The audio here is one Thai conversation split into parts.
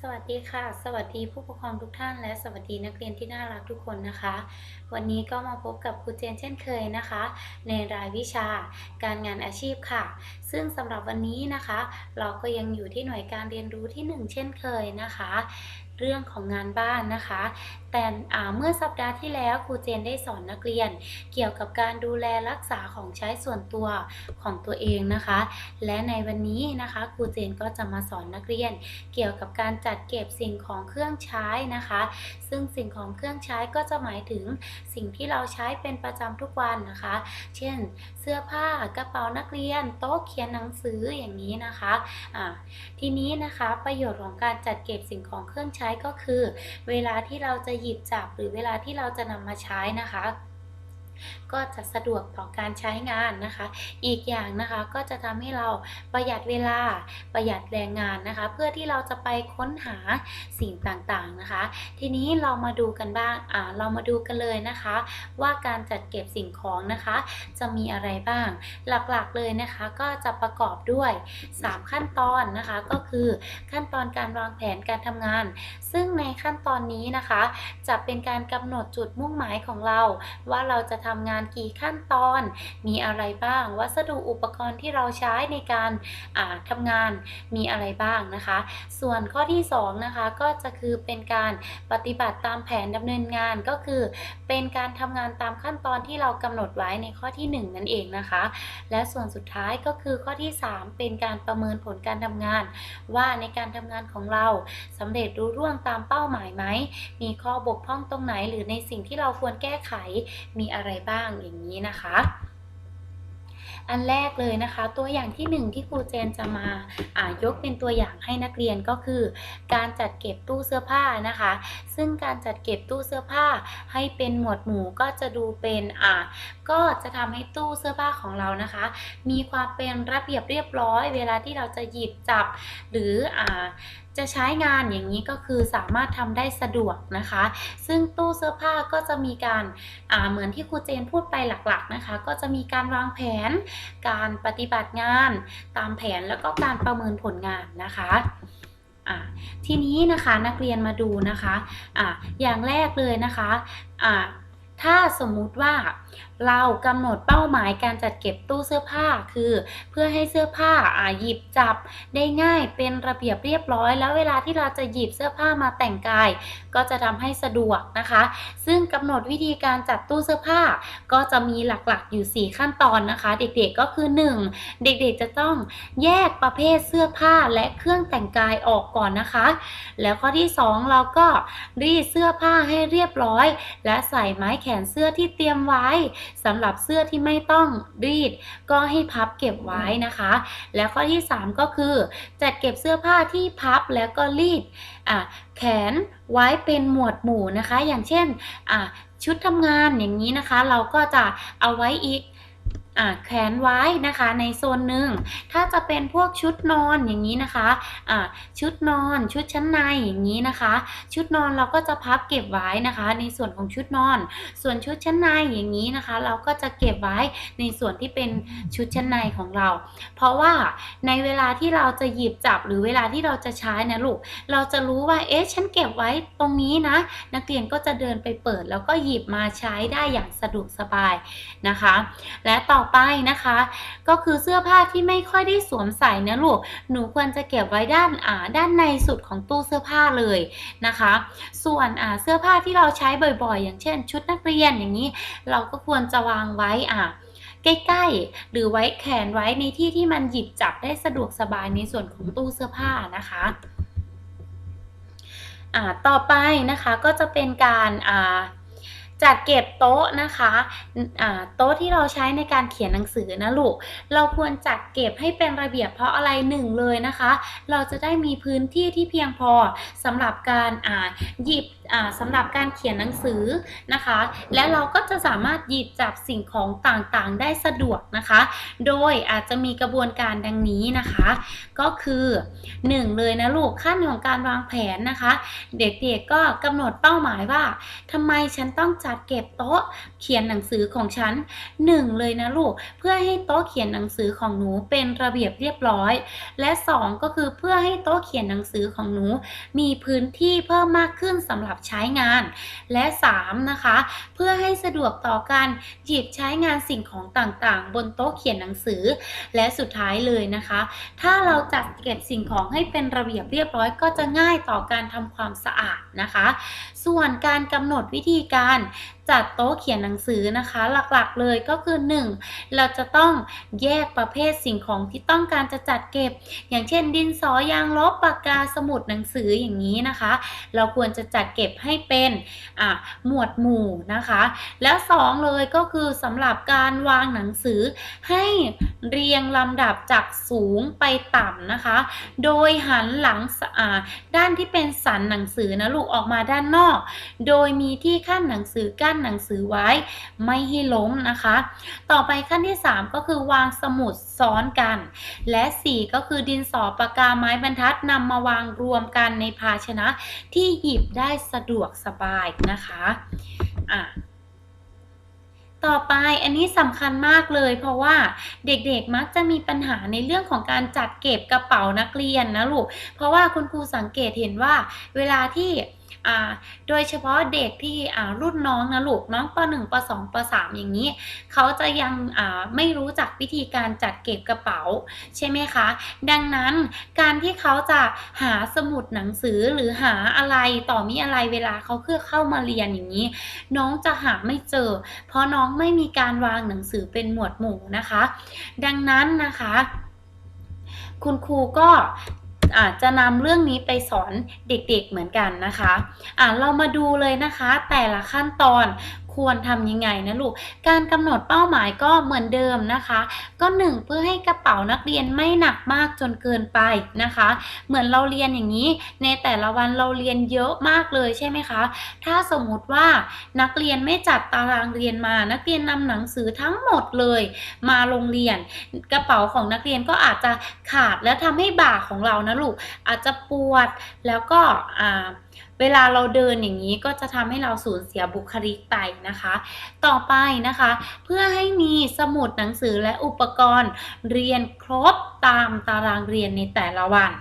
สวัสดีค่ะ สวัสดีผู้ปกครองทุกท่าน และสวัสดีนักเรียนที่น่ารักทุกคนนะคะ วันนี้ก็มาพบกับครูเจนเช่นเคยนะคะ ในรายวิชาการงานอาชีพค่ะ ซึ่งสำหรับวันนี้นะคะ เราก็ยังอยู่ที่หน่วยการเรียนรู้ที่ 1 เช่นเคยนะคะ เรื่องของงานบ้านนะคะ แต่เมื่อสัปดาห์ที่แล้วครูเจนได้สอนนักเรียน เกี่ยวกับการดูแลรักษาของใช้ส่วนตัวของตัวเองนะคะ และในวันนี้นะคะครูเจนก็จะมาสอนนักเรียน เกี่ยวกับการจัดเก็บสิ่งของเครื่องใช้นะคะ ซึ่งสิ่งของเครื่องใช้ก็จะหมายถึงสิ่งที่เราใช้เป็นประจำทุกวันนะคะ เช่น เสื้อผ้ากระเป๋านักเรียน โต๊ะเขียนหนังสืออย่างนี้นะคะอ่าทีนี้นะคะประโยชน์ของการจัดเก็บสิ่งของเครื่องใช้ก็คือ เวลาที่เราจะหยิบจับหรือเวลาที่เราจะนำมาใช้นะคะ ก็จะสะดวกต่อการใช้งานนะคะ อีกอย่างนะคะก็จะทำให้เราประหยัดเวลาประหยัดแรงงานนะคะ เพื่อที่เราจะไปค้นหาสิ่งต่างๆนะคะ ทีนี้เรามาดูกันบ้างอ่าเรามาดูกันเลยนะคะ ว่าการจัดเก็บสิ่งของนะคะ จะมีอะไรบ้าง หลักๆเลยนะคะก็จะประกอบด้วย 3 ขั้นตอนนะคะก็คือขั้นตอนการวางแผนการทำงาน ซึ่งในขั้นตอนนี้นะคะ จะเป็นการกำหนดจุดมุ่งหมายของเราว่าเราจะททำงานกี่ขั้นตอน มีอะไรบ้าง วัสดุอุปกรณ์ที่เราใช้ในการอ่าทำงานมีอะไรบ้างนะคะ ส่วนข้อที่2นะคะก็จะคือเป็นการปฏิบัติตามแผนดำเนินงานก็คือ เป็นการทำงานตามขั้นตอนที่เรากำหนดไว้ในข้อที่ 1 นั่นเองนะคะ และส่วนสุดท้ายก็คือข้อที่ 3 เป็นการประเมินผลการทำงาน ว่าในการทำงานของเราสำเร็จรุ่ร่วงตามเป้าหมายไหมมีข้อบกพร่องตรงไหนหรือในสิ่งที่เราควรแก้ไขมีอะไรบ้างอย่างนี้นะคะ อันแรกเลยนะคะ ตัวอย่างที่หนึ่งที่ครูเจนจะมาอ่ายกเป็นตัวอย่างให้นักเรียนก็คือ การจัดเก็บตู้เสื้อผ้านะคะ ซึ่งการจัดเก็บตู้เสื้อผ้าให้เป็นหมวดหมู่ก็จะดูเป็นอ่าก็จะทำให้ตู้เสื้อผ้าของเรานะคะ มีความเป็นระเบียบเรียบร้อย เวลาที่เราจะหยิบจับหรืออ่า จะใช้งานอย่างนี้ก็คือสามารถทำได้สะดวกนะคะ ซึ่งตู้เสื้อผ้าก็จะมีการเหมือนที่ครูเจนพูดไปหลักๆนะคะ ก็จะมีการวางแผน การปฏิบัติงาน ตามแผนแล้วก็การประเมินผลงานนะคะทีนี้นะคะนักเรียนมาดูนะคะอ่าอย่างแรกเลยนะคะอ่าถ้าสมมุติว่าเรากำหนดเป้าหมายการจัดเก็บตู้เสื้อผ้าคือ เพื่อให้เสื้อผ้าอ่าหยิบจับได้ง่ายเป็นระเบียบเรียบร้อย แล้วเวลาที่เราจะหยิบเสื้อผ้ามาแต่งกาย ก็จะทำให้สะดวกนะคะ ซึ่งกำหนดวิธีการจัดตู้เสื้อผ้า ก็จะมีหลักๆอยู่ 4 ขั้นตอนนะคะ เด็กๆก็คือ 1. เด็กๆจะต้องแยกประเภทเสื้อผ้าและเครื่องแต่งกายออกก่อนนะคะ แล้วข้อที่ 2 เราก็รีดเสื้อผ้าให้เรียบร้อย และใส่ไม้แขนเสื้อที่เตรียมไว้สำหรับเสื้อที่ไม่ต้องรีด ก็ให้พับเก็บไว้นะคะ แล้วข้อที่ 3 ก็คือ จัดเก็บเสื้อผ้าที่พับแล้วก็รีดแขนไว้เป็นหมวดหมู่นะคะ อย่างเช่นชุดทำงานอย่างนี้นะคะ เราก็จะเอาไว้อีก แขวนไว้นะคะในโซนหนึ่ง ถ้าจะเป็นพวกชุดนอนอย่างนี้นะคะะชุดนอนชุดชั้นในอย่างนี้นะคะ ชุดนอนเราก็จะพับเก็บไว้นะคะ ในส่วนของชุดนอน ส่วนชุดชั้นในอย่างนี้นะคะ เราก็จะเก็บไว้ในส่วนที่เป็นชุดชั้นในของเรา เพราะว่าในเวลาที่เราจะหยิบจับหรือเวลาที่เราจะใช้นะลูกเราจะรู้ว่าเอ๊ะฉันเก็บไว้ตรงนี้นะ นักเรียนก็จะเดินไปเปิด แล้วก็หยิบมาใช้ได้อย่างสะดวกสบายนะคะ และต่อไปนะคะ ก็คือเสื้อผ้าที่ไม่ค่อยได้สวมใส่นะลูก หนูควรจะเก็บไว้ด้านอ่าด้านในสุดของตู้เสื้อผ้าเลยนะคะ ส่วนอ่าเสื้อผ้าที่เราใช้บ่อยๆ อย่างเช่น ชุดนักเรียนอย่างนี้ เราก็ควรจะวางไว้อ่าใกล้ๆ หรือไว้แขนไว้ในที่ที่มันหยิบจับได้สะดวกสบายในส่วนของตู้เสื้อผ้านะคะอ่าต่อไปนะคะก็จะเป็นการอ่า จัดเก็บโต๊ะนะคะะโต๊ะที่เราใช้ในการเขียนหนังสือนะลูก เราควรจัดเก็บให้เป็นระเบียบเพราะอะไรหนึ่งเลยนะคะ เราจะได้มีพื้นที่ที่เพียงพอสำหรับการอ่าหยิบ สำหรับการเขียนหนังสือนะคะ และเราก็จะสามารถหยิบจับสิ่งของต่างๆ ได้สะดวกนะคะ โดยอาจจะมีกระบวนการดังนี้นะคะ ก็คือ 1 เลยนะลูกขั้นของการวางแผนนะคะ เด็กๆก็กำหนดเป้าหมายว่าทำไมฉันต้องจัดเก็บโต๊ะเขียนหนังสือของฉันหนึ่งเลยนะลูก เพื่อให้โต๊ะเขียนหนังสือของหนูเป็นระเบียบเรียบร้อย และสองก็คือเพื่อให้โต๊ะเขียนหนังสือของหนู มีพื้นที่เพิ่มมากขึ้นสำหรับใช้งาน และสามนะคะ เพื่อให้สะดวกต่อการหยิบใช้งานสิ่งของต่างๆ บนโต๊ะเขียนหนังสือ และสุดท้ายเลยนะคะ ถ้าเราจัดเก็บสิ่งของให้เป็นระเบียบเรียบร้อย ก็จะง่ายต่อการทำความสะอาดนะคะ ส่วนการกำหนดวิธีการ จัดโต๊ะเขียนหนังสือนะคะ หลักๆเลยก็คือ 1. เราจะต้องแยกประเภทสิ่งของที่ต้องการจะจัดเก็บ อย่างเช่น ดินสอยางลบปากกาสมุดหนังสืออย่างนี้นะคะ เราควรจะจัดเก็บให้เป็นหมวดหมู่นะคะ แล้วสองเลยก็คือสำหรับการวางหนังสือให้เรียงลำดับจากสูงไปต่ำนะคะ โดยหันหลังสอ่าด้านที่เป็นสันหนังสือนะลูกออกมาด้านนอก โดยมีที่ขั้นหนังสือกั้นหนังสือไว้ไม่ให้ล้มนะคะ ต่อไปขั้นที่ 3 ก็คือวางสมุดซ้อนกัน และ 4 ก็คือดินสอปากกาไม้บรรทัดนำมาวางรวมกันในภาชนะที่หยิบได้สะดวกสบายนะคะอะต่อไปอันนี้สำคัญมากเลย เพราะว่าเด็กๆมักจะมีปัญหาในเรื่องของการจัดเก็บกระเป๋านักเรียนนะลูกเพราะว่าคุณครูสังเกตเห็นว่า เวลาที่ โดยเฉพาะเด็กที่รุ่นน้องนะลูกน้องป .1 ป .2 ป .3 อย่างนี้ เขาจะยังไม่รู้จักวิธีการจัดเก็บกระเป๋าใช่ไหมคะ ดังนั้นการที่เขาจะหาสมุดหนังสือหรือหาอะไรต่อมีอะไรเวลาเขาเพื่อเข้ามาเรียนอย่างนี้ น้องจะหาไม่เจอ เพราะน้องไม่มีการวางหนังสือเป็นหมวดหมู่นะคะ ดังนั้นนะคะ คุณครูก็ จจะนำเรื่องนี้ไปสอนเด็กๆเหมือนกันนะคะอะเรามาดูเลยนะคะ แต่ละขั้นตอน ควรทำยังไงนะลูก การกำหนดเป้าหมายก็เหมือนเดิมนะคะ ก็หนึ่งเพื่อให้กระเป๋านักเรียนไม่หนักมากจนเกินไปนะคะ เหมือนเราเรียนอย่างนี้ ในแต่ละวันเราเรียนเยอะมากเลยใช่ไหมคะ ถ้าสมมุติว่านักเรียนไม่จัดตารางเรียนมา นักเรียนนำหนังสือทั้งหมดเลย มาโรงเรียน กระเป๋าของนักเรียนก็อาจจะขาดและทำให้บ่าของเรานะลูกอาจจะปวดแล้วก็อ่า เวลาเราเดินอย่างนี้ก็จะทำให้เราสูญเสียบุคลิกไปนะคะ ต่อไปนะคะ เพื่อให้มีสมุดหนังสือและอุปกรณ์เรียนครบตามตารางเรียนในแต่ละวัน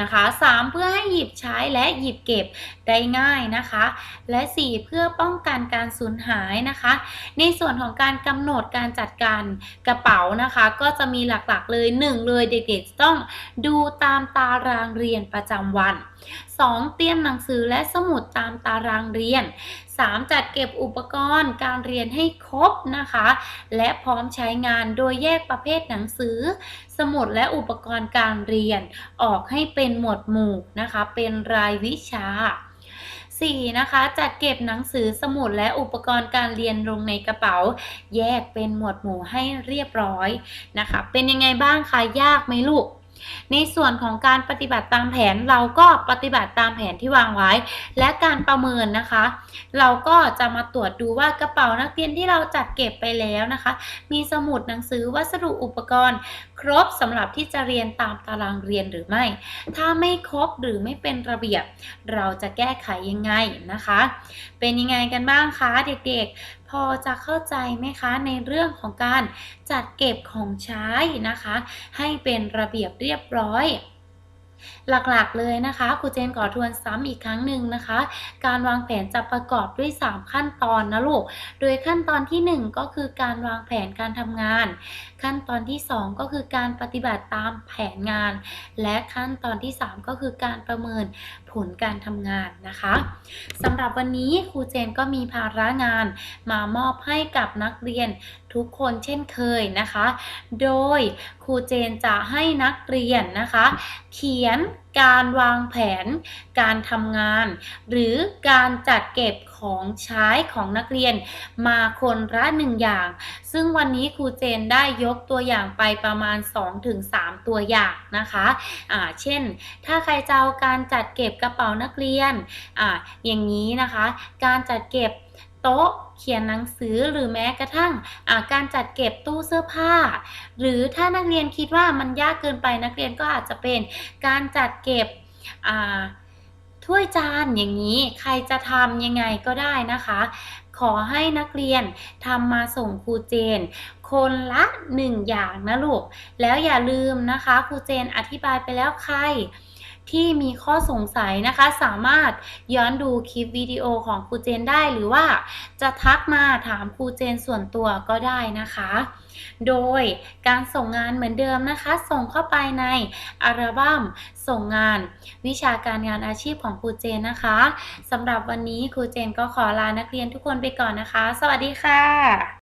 นะคะ 3. เพื่อให้หยิบใช้และหยิบเก็บได้ง่ายนะคะ และ 4. เพื่อป้องกันการสูญหายนะคะ ในส่วนของการกำหนดการจัดการกระเป๋านะคะ ก็จะมีหลักๆเลย 1 เลยเด็กๆต้องดูตามตารางเรียนประจำวัน 2. เตรียมหนังสือและสมุดตามตารางเรียน 3. จัดเก็บอุปกรณ์การเรียนให้ครบนะคะ และพร้อมใช้งานโดยแยกประเภทหนังสือ สมุดและอุปกรณ์การเรียน ออกให้เป็นหมวดหมู่นะคะ เป็นรายวิชา 4. นะคะ จัดเก็บหนังสือสมุดและอุปกรณ์การเรียนลงในกระเป๋า แยกเป็นหมวดหมู่ให้เรียบร้อยนะคะ เป็นยังไงบ้างคะ ยากไหมลูก ในส่วนของการปฏิบัติตามแผนเราก็ปฏิบัติตามแผนที่วางไว้ และการประเมินนะคะ เราก็จะมาตรวจดูว่ากระเป๋านักเรียนที่เราจัดเก็บไปแล้วนะคะ มีสมุดหนังสือวัสดุอุปกรณ์ ครบสำหรับที่จะเรียนตามตารางเรียนหรือไม่ ถ้าไม่ครบหรือไม่เป็นระเบียบ เราจะแก้ไขยังไงนะคะ เป็นยังไงกันบ้างคะเด็กๆ พอจะเข้าใจไหมคะในเรื่องของการจัดเก็บของใช้นะคะ ให้เป็นระเบียบเรียบร้อยหลักๆเลยนะคะครูเจนขอทวนซ้ำอีกครั้งหนึ่งนะคะ การวางแผนจะประกอบด้วย 3 ขั้นตอนนะลูก โดยขั้นตอนทีหนึ่1 ก็คือการวางแผนการทำงาน ขั้นตอนที่ 2 ก็คือการปฏิบัติตามแผนงาน และขั้นตอนที่ 3 ก็คือการประเมินผลการทำงานนะคะสำหรับวันนี้ครูเจนก็มีภาระงานมามอบให้กับนักเรียนทุกคนเช่นเคยนะคะ โดยครูเจนจะให้นักเรียนนะคะ เขียนการวางแผน การทำงาน หรือการจัดเก็บของใช้ของนักเรียน มาคนละหนึ่งอย่าง ซึ่งวันนี้ครูเจนได้ยกตัวอย่างไปประมาณ 2-3 ตัวอย่างนะคะอ่าเช่น ถ้าใครจะเอาการจัดเก็บกระเป๋านักเรียนอ่าอย่างนี้นะคะ การจัดเก็บ โต๊ะเขียนหนังสือหรือแม้กระทั่งการจัดเก็บตู้เสื้อผ้า หรือถ้านักเรียนคิดว่ามันยากเกินไปนักเรียนก็อาจจะเป็นการจัดเก็บถ้วยจานอย่างนี้ใครจะทำยังไงก็ได้นะคะ ขอให้นักเรียนทำมาส่งครูเจน คนละหนึ่งอย่างนะลูกแล้วอย่าลืมนะคะครูเจนอธิบายไปแล้วใคร ที่มีข้อสงสัยนะคะ สามารถย้อนดูคลิปวิดีโอของครูเจนได้หรือว่าจะทักมาถามครูเจนส่วนตัวก็ได้นะคะ โดยการส่งงานเหมือนเดิมนะคะ ส่งเข้าไปในอัลบั้มส่งงานวิชาการงานอาชีพของครูเจนนะคะสำหรับวันนี้ครูเจนก็ขอลานักเรียนทุกคนไปก่อนนะคะ สวัสดีค่ะ